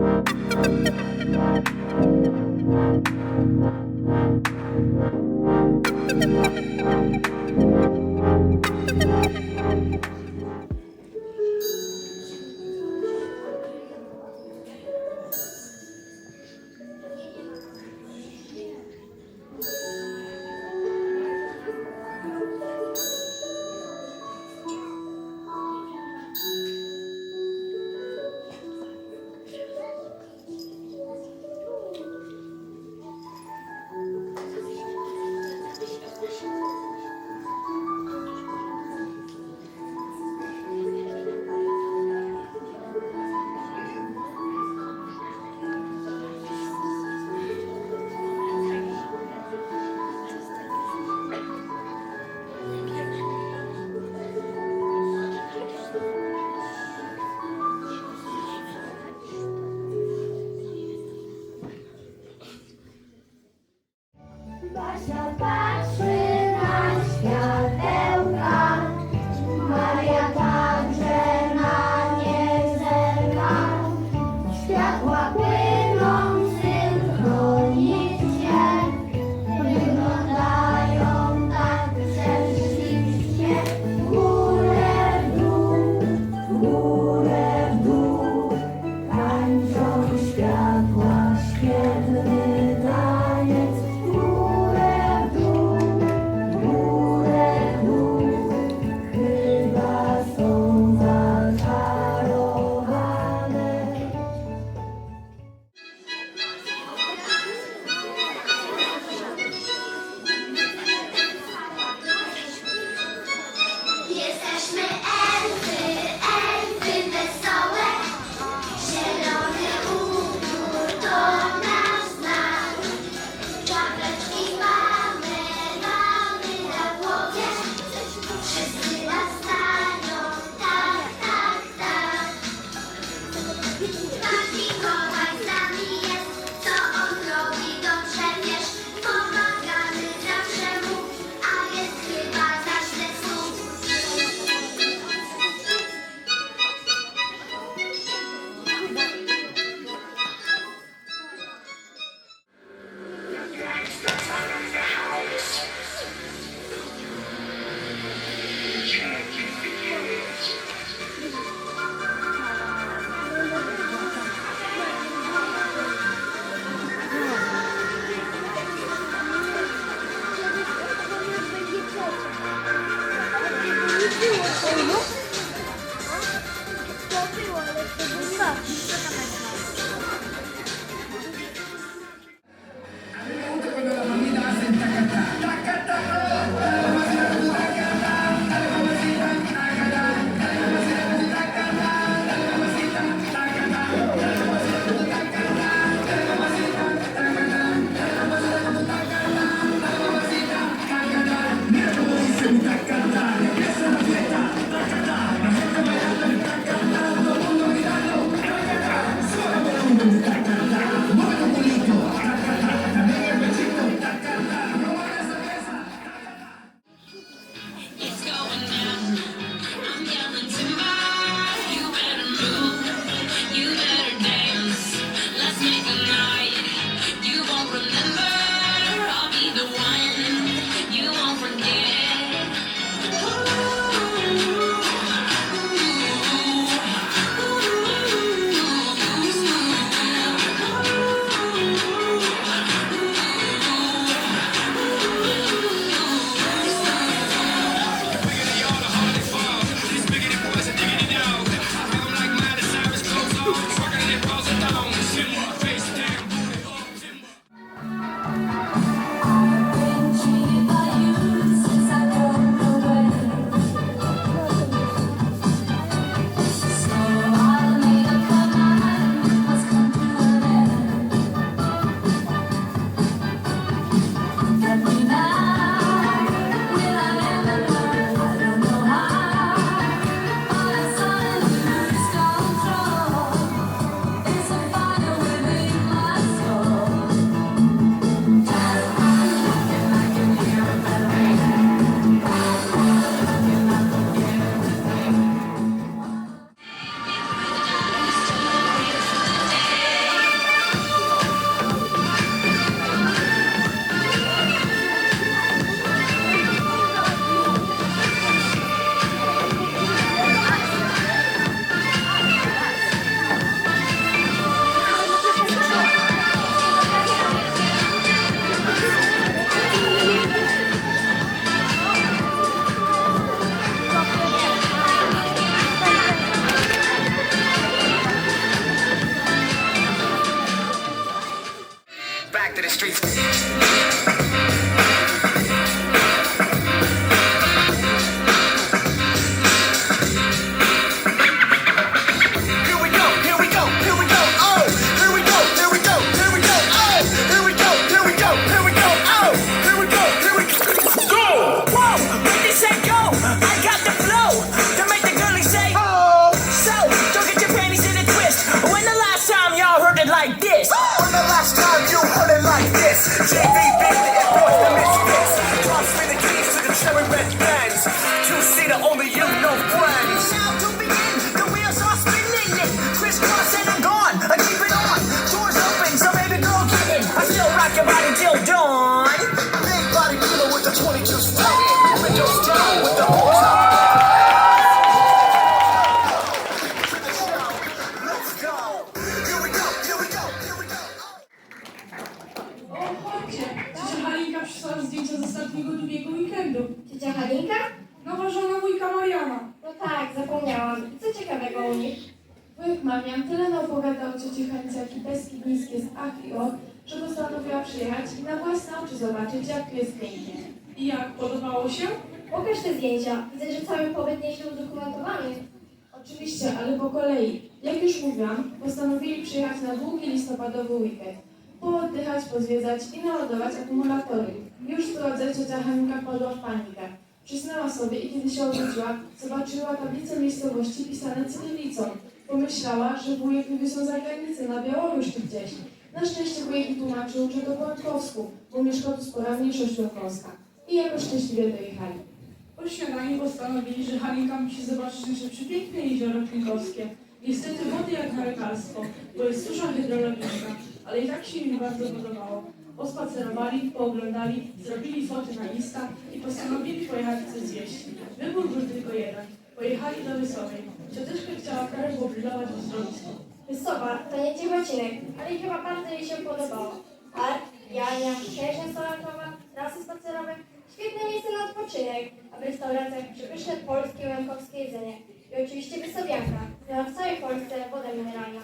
Thank you. Och, że postanowiła przyjechać i na własne oczy zobaczyć, jak tu jest pięknie. I jak, podobało się? Pokaż te zdjęcia. Widzę, że cały pobyt nieźle udokumentowany. Oczywiście, ale po kolei. Jak już mówiłam, postanowili przyjechać na długi listopadowy weekend. Pooddychać, pozwiedzać i naładować akumulatory. Już w drodze ciocia Haninka wpadła w panikę. Przysnęła sobie i kiedy się obudziła, zobaczyła tablicę miejscowości pisane cyrylicą. Pomyślała, że wujek wywiózł za granicę, na Białoruś czy gdzieś. Na szczęście wujek tłumaczył, że to po bo mieszka tu spora mniejszość członkowska. I jakoś szczęśliwie dojechali. Po śniadaniu postanowili, że Halinka musi zobaczyć nasze przepiękne jezioro Klinkowskie. Niestety wody jak na lekarstwo, bo jest susza hydrologiczna, ale i tak się im bardzo podobało. Pospacerowali, pooglądali, zrobili foty na Insta i postanowili pojechać coś zjeść. Wybór był tylko jeden. Pojechali do Wysowej. Cioteczka chciała karę pobrylować w zdrowisku. Wysowa to nie ciechocinek, ale chyba bardzo jej się podobało. Park, jania, księżna solankowa, trasy spacerowe. Świetne miejsce na odpoczynek, a w restauracjach przepyszne polskie łękowskie jedzenie. I oczywiście wysowianka, która w całej Polsce woda mineralna.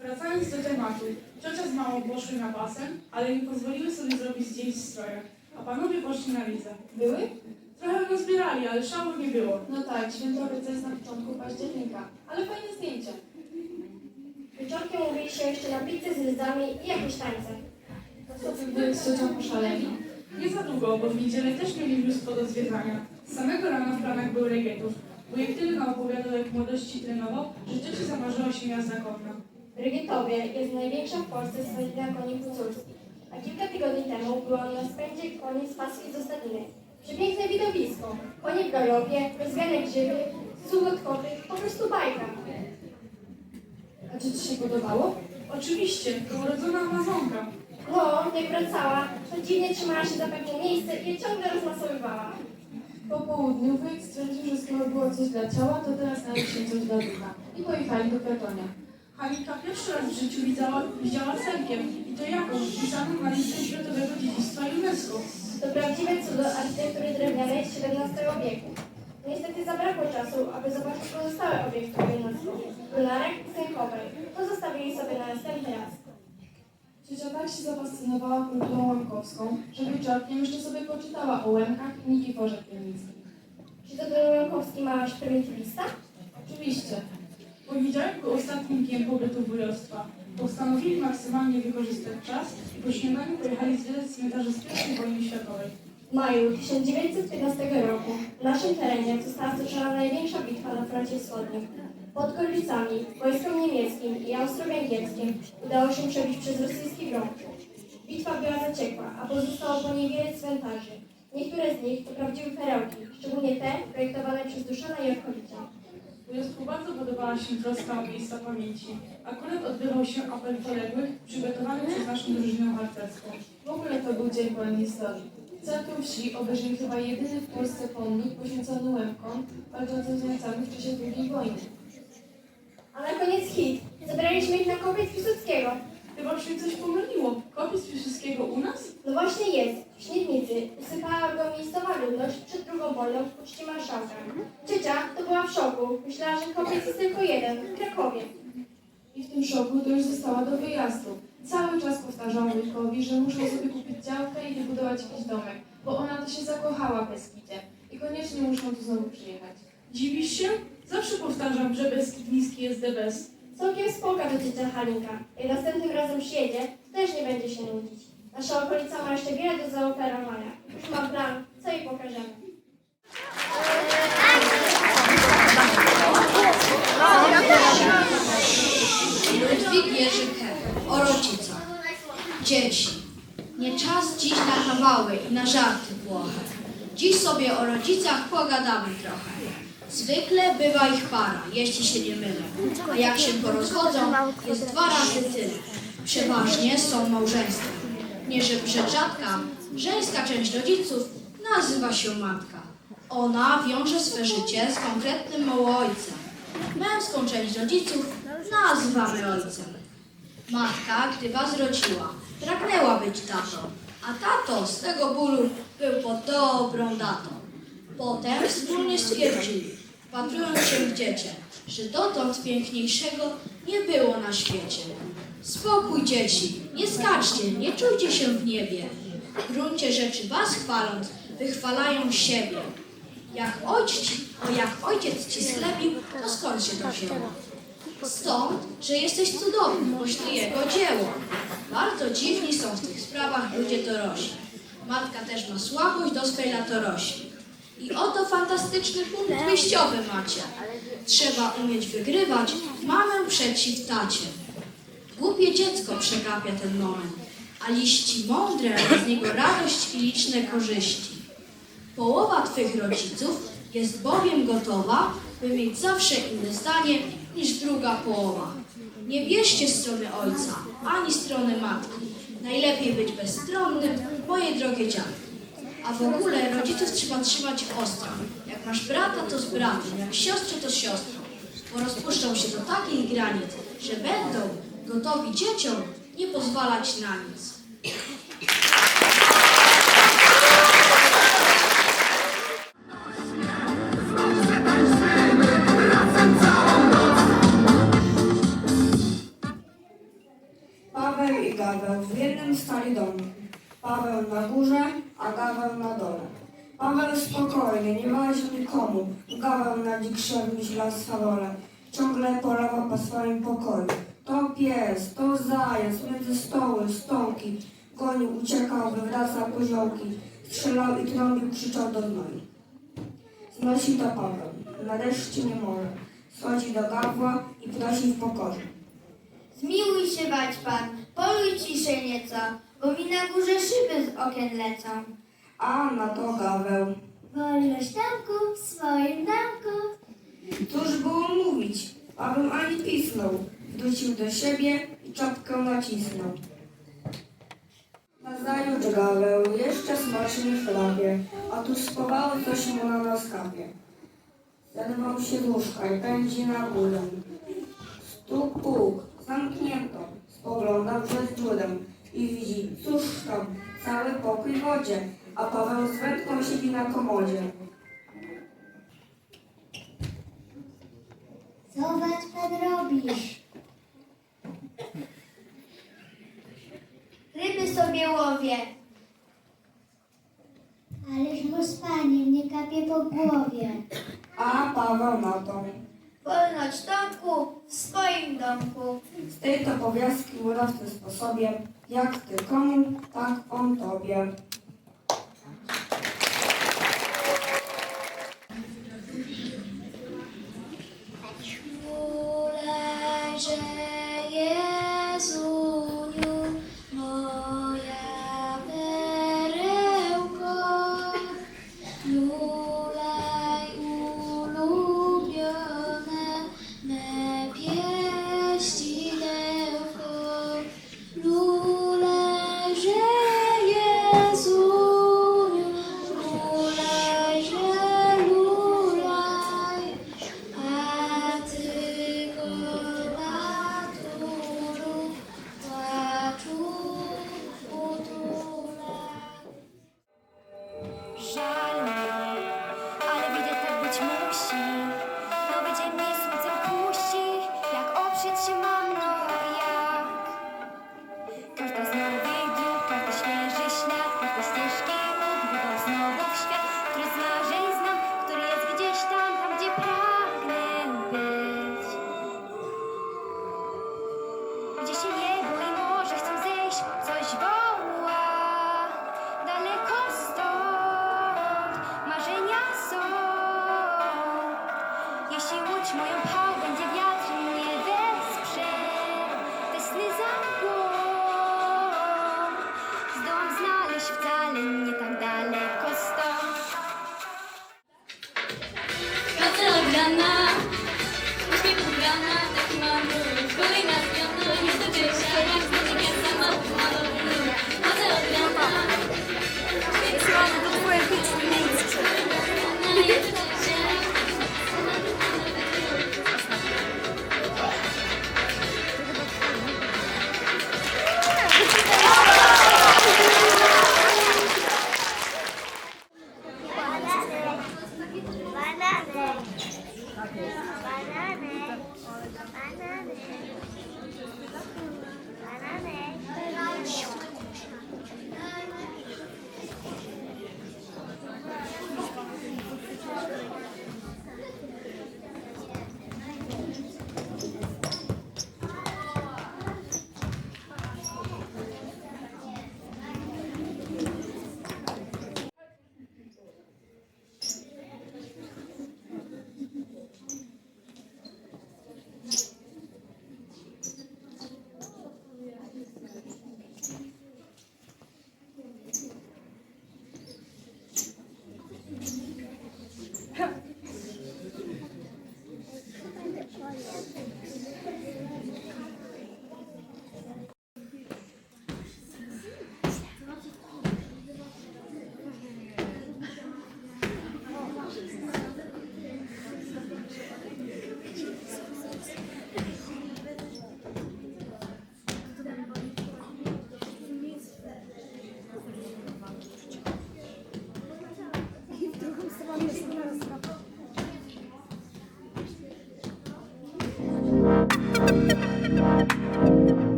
Wracając do tematu, ciocia z mamą poszły na basen, ale nie pozwoliły sobie zrobić zdjęć w strojach, a panowie poszli na lizę. Były? Trochę go zbierali, ale szału nie było. No tak, świętowiec jest na początku października, ale fajne zdjęcie. Wieczorkiem mówili się jeszcze na pizzę z ryzami i jakieś tańce. Co wy wujek z ciocią poszaleli? Nie za długo, bo w niedzielę też mieli mnóstwo do zwiedzania. Z samego rana w planach był regietów. Wujek tyle naopowiadał, jak w młodości trenował, że cioci zamarzyła się jazda konna. W Rygietowie jest największa w Polsce stadnina koni huculskich, a kilka tygodni temu byłam na spędzie koni z paski z ostatniny. Przepiękne widowisko, konie w galopie, rozwiane grzyby, sługotkowy, po prostu bajka. A czy ci się podobało? Oczywiście, to urodzona Amazonka. No, jak wracała, to dziwnie trzymała się za pewne miejsce i je ciągle rozmasowywała. Po południu wujek stwierdził, że skoro było coś dla ciała, to teraz należy się coś dla ducha. I pojechali do Kretonia. Halinka pierwszy raz w życiu widziała, widziała cerkiew i to jaką? Wpisaną na listę Światowego Dziedzictwa UNESCO. To prawdziwe cudo architektury drewnianej z XVII wieku. Niestety zabrakło czasu, aby zobaczyć pozostałe obiekty UNESCO. Lunarek i Sękowej. To zostawili sobie na następny raz. Ciocia tak się zafascynowała kulturą łemkowską, że wieczorkiem jeszcze sobie poczytała o Łemkach i Nikiforze Pielnickim. Czy to ten Łękowski masz prymitywista? Oczywiście. Poniedziałek był ostatnim dniem pobytu wujostwa. Postanowili maksymalnie wykorzystać czas i po śniadaniu pojechali zwiedzać cmentarze z I wojny światowej. W maju 1915 roku w naszym terenie została stoczona największa bitwa na froncie wschodnim. Pod Gorlicami wojskom niemieckim i austro-węgierskim udało się przebić przez rosyjski front. Bitwa była zaciekła, a pozostało po niej wiele cmentarzy. Niektóre z nich to prawdziwe perełki, szczególnie te projektowane przez Duszana i okolice. Wojostwu bardzo podobała się troska o miejsca pamięci. Akurat odbywał się apel poległych przygotowany przez naszą drużynę harcerską. W ogóle to był dzień pełen historii. Centrum wsi obejrzeli chyba jedyny w Polsce pomnik poświęcony Łemkom walczącym z Niemcami w czasie II wojny. A na koniec hit. Zabraliśmy ich na kopiec Piłsudskiego. Chyba się coś pomyliło. Kopis Piłsudskiego u nas? No właśnie jest, w Śniednicy. Usypała go miejscowa ludność przed drugą wojną w uczcie marszałka. Ciocia to była w szoku. Myślała, że kopiec jest tylko jeden, w Krakowie. I w tym szoku to już została do wyjazdu. Cały czas powtarzał wujkowi, że muszą sobie kupić działkę i wybudować jakiś domek, bo ona to się zakochała w Beskidzie i koniecznie muszą tu znowu przyjechać. Dziwisz się? Zawsze powtarzam, że Beskid Niski jest the best. Całkiem spoko ciocia Halinka. Jak następnym razem przyjedzie, to też nie będzie się nudzić. Nasza okolica ma jeszcze wiele do zaoferowania. Już ma plan, co jej pokażemy. Ludwik Jerzy o. Dzieci, nie czas dziś na kawały i na żarty płoche. Dziś sobie o rodzicach pogadamy trochę. Zwykle bywa ich para, jeśli się nie mylę. A jak się porozwodzą, jest dwa razy tyle. Przeważnie są małżeństwem. Nie że rzecz rzadka, żeńska część rodziców nazywa się matka. Ona wiąże swe życie z konkretnym ojcem. Męską część rodziców nazywamy ojcem. Matka, gdy was rodziła, pragnęła być tatą, a tato z tego bólu był pod dobrą datą. Potem wspólnie stwierdzili, wpatrując się w dziecię, że dotąd piękniejszego nie było na świecie. Spokój dzieci, nie skaczcie, nie czujcie się w niebie. W gruncie rzeczy was chwaląc, wychwalają siebie. Jak ojciec, jak ojciec ci schlebił, to skąd się to wzięło? Stąd, że jesteś cudowny, pośli jego dzieło. Bardzo dziwni są w tych sprawach ludzie dorośli. Matka też ma słabość do swej latorośli. I oto fantastyczny punkt wyjściowy macie. Trzeba umieć wygrywać mamę przeciw tacie. Głupie dziecko przegapia ten moment, a liści mądre, z niego radość i liczne korzyści. Połowa Twych rodziców jest bowiem gotowa, by mieć zawsze inne zdanie niż druga połowa. Nie bierzcie strony ojca, ani strony matki. Najlepiej być bezstronnym, moje drogie dziadki. A w ogóle rodziców trzeba trzymać ostro. Jak masz brata, to z bratem, jak siostrę, to z siostrą. Bo rozpuszczą się do takich granic, że będą gotowi dzieciom nie pozwalać na nic. Paweł i Gaweł w jednym stali domu. Paweł na górze, a Gaweł na dole. Paweł spokojny, nie łaził nikomu. Gaweł na dzikszem źle swawole. Ciągle polował po swoim pokoju. To pies, to zаяc, między stoły, stołki. Gonił, uciekał, wywracał koziołki. Strzelał i trąbił, krzyczał do gnoi. Znosi to Paweł, nareszcie nie może. Schodzi do Gawła i prosi w pokorze. Zmiłuj się bać pan, poluj ciszej nieco, bo mi na górze szyby z okien lecą. A na to Gaweł. Wolność tamku w swoim damku. Cóż było mówić? Paweł ani pisnął. Wrócił do siebie i czapkę nacisnął. Nazajutrz Gaweł jeszcze smacznie chlapie, a tu spawało coś mu na naskapie. Zerwał się z łóżka i pędzi na górę. Stuk, puk, zamknięto. Spogląda przez dziurę i widzi, cóż tam, cały pokój w wodzie, a Paweł z wędką siedzi na komodzie. Zobacz pan robisz. Ryby sobie łowię. Ależ mu z paniem nie kapie po głowie. A Paweł na to. Domku. Z tej to powiastki mura w tym sposobie, jak ty komu, tak on tobie.